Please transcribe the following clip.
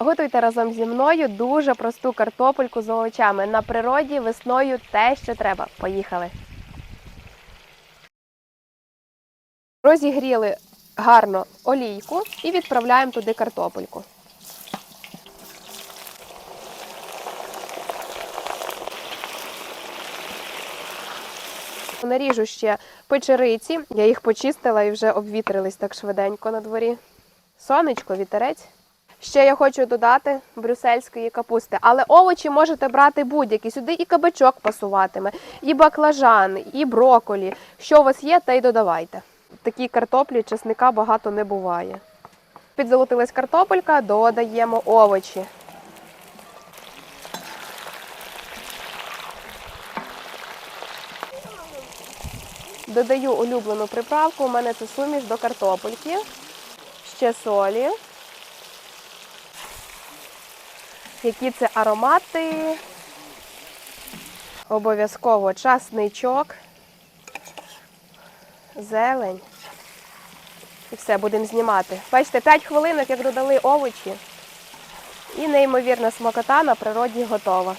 Готуйте разом зі мною дуже просту картопельку з овочами. На природі весною те, що треба. Поїхали. Розігріли гарно олійку і відправляємо туди картопельку. Наріжу ще печериці. Я їх почистила і вже обвітрились так швиденько на дворі. Сонечко, вітерець. Ще я хочу додати брюссельської капусти, але овочі можете брати будь-які. Сюди і кабачок пасуватиме, і баклажан, і броколі. Що у вас є, те й додавайте. Такі картоплі чесника багато не буває. Підзолотилась картопелька, додаємо овочі. Додаю улюблену приправку. У мене це суміш до картопельки. Ще солі. Які це аромати. Обов'язково часничок, зелень. І все, будемо знімати. Бачите, 5 хвилинок, як додали овочі. І неймовірна смакота на природі готова.